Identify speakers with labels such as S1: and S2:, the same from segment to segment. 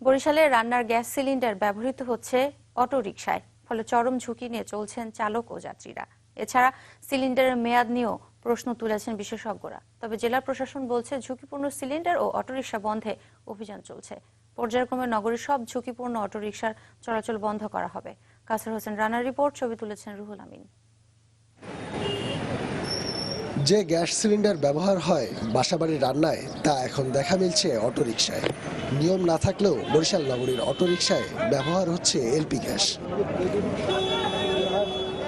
S1: বরিশালে রান্নার gas cylinder ব্যবহৃত হচ্ছে অটোরিকশায়, ফলে চরম ঝুঁকি নিয়ে চলছেন চালক ও যাত্রীরা। এছাড়া সিলিন্ডারের মেয়াদ নিয়েও প্রশ্ন তুলেছেন বিশেষজ্ঞরা। তবে জেলা প্রশাসন বলছে, ঝুঁকিপূর্ণ সিলিন্ডার ও অটোরিকশা বন্ধে অভিযান চলছে। পর্যায়ক্রমে নগরীর সব ঝুঁকিপূর্ণ অটোরিকশার চলাচল বন্ধ করা হবে। কাসর হোসেন রানার রিপোর্ট, ছবি তুলেছেন রুহুল আমিন।
S2: যে গ্যাস সিলিন্ডার ব্যবহার হয় বাসাবাড়ির রান্নায়, তা এখন দেখা মিলছে অটোরিকশায়। নিয়ম না থাকলেও বরিশাল নগরীর অটোরিকশায় ব্যবহার হচ্ছে এলপি গ্যাস।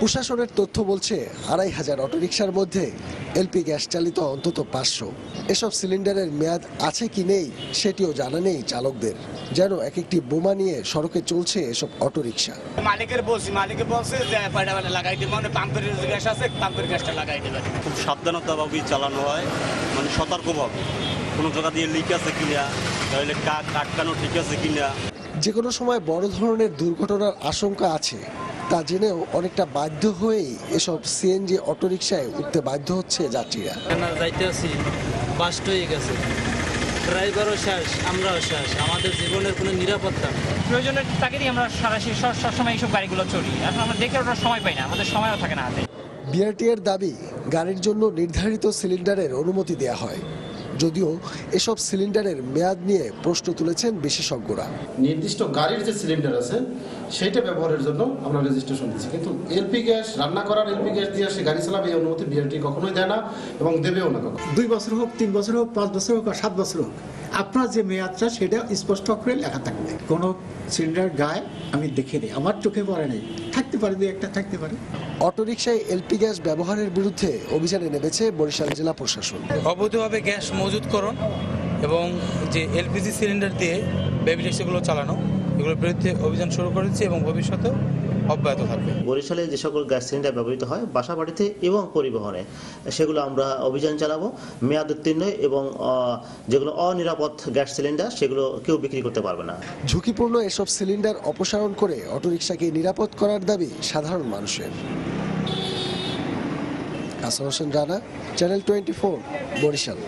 S2: প্রশাসনের তথ্য বলছে আড়াই হাজার অটোরিকশার মধ্যে এলপি গ্যাস চালিত অন্তত পাঁচশো। এসব সিলিন্ডারের মেয়াদ আছে কি নেই সেটিও জানা নেই চালকদের। যেন এক একটি বোমা নিয়ে সড়কে চলছে এসব অটোরিকশা।
S3: মালিকের বলছি মালিকে বলছে যে পায়টা লাগাই দিবে। মানে পাম্পের গ্যাস আছে পাম্পের গ্যাসটা লাগাই দেবে।
S4: খুব সাবধানতাভাবেই চালানো হয় মানে সতর্কভাবে। কোনো জায়গা দিয়ে লিক আছে কিনা তাহলে কাক আটকানো ঠিক আছে কিনা
S2: যে কোনো সময় বড় ধরনের দুর্ঘটনার আশঙ্কা আছে। তা জেনেও অনেকটা বাধ্য হয়েই এসব সিএনজি অটোরিকশায় উঠতে বাধ্য হচ্ছে যাত্রীরা।
S5: না যাইতে আছি বাস্ট হয়ে গেছে। ড্রাইভারও শেষ আমরাও শেষ। আমাদের জীবনের কোনো নিরাপত্তা।
S6: প্রয়োজনের তাগিদই আমরা সরাসরি সবসময় এইসব গাড়িগুলো চলি এখন আমরা দেখে ওঠার সময় পাই না আমাদের সময়ও থাকে না হাতে।
S2: বিআরটি এর দাবি গাড়ির জন্য নির্ধারিত সিলিন্ডারের অনুমতি দেয়া হয়। যদিও এসব সিলিন্ডারের মেয়াদ নিয়ে প্রশ্ন তুলেছেন বিশেষজ্ঞরা।
S7: নির্দিষ্ট গাড়ির যে সিলিন্ডার আছে সেইটা ব্যবহারের জন্য আমরা রেজিস্ট্রেশন দিচ্ছি। কিন্তু এলপি গ্যাস রান্না করার এলপি গ্যাস দিয়ে সে গাড়ি চালাবে এই অনুমতি বিআরটি কখনোই দেয় না এবং দেবেও না কখনো।
S8: দুই বছর হোক তিন বছর হোক পাঁচ বছর হোক আর সাত বছর হোক আপনার যে মেয়াদটা সেটা স্পষ্ট করে লেখা থাকবে। কোনো সিলিন্ডার গায়ে আমি দেখে নিই আমার চোখে পড়ে নেই। থাকতে পারে দুই একটা থাকতে পারে।
S2: অটোরিকশায় এলপি গ্যাস ব্যবহারের বিরুদ্ধে অভিযানে নেমেছে বরিশাল জেলা প্রশাসন।
S9: অবৈধভাবে গ্যাস মজুতকরণ এবং যে এলপিজি সিলিন্ডার দিয়ে বেবি ট্যাক্সিগুলো চালানো। এগুলোর বিরুদ্ধে অভিযান শুরু করেছি এবং ভবিষ্যতেও অব্যাহত থাকবে।
S10: বরিশালে যে সকল গ্যাস সিলিন্ডার ব্যবহৃত হয় বাসা বাড়িতে এবং পরিবহনে সেগুলো আমরা অভিযান চালাবো। মেয়াদ উত্তীর্ণ এবং যেগুলো অনিরাপদ গ্যাস সিলিন্ডার সেগুলো কেউ বিক্রি করতে পারবে না।
S2: ঝুঁকিপূর্ণ এসব সিলিন্ডার অপসারণ করে অটোরিকশাকে নিরাপদ করার দাবি সাধারণ মানুষের। Kasar Hossain Rana channel twenty four Barishal.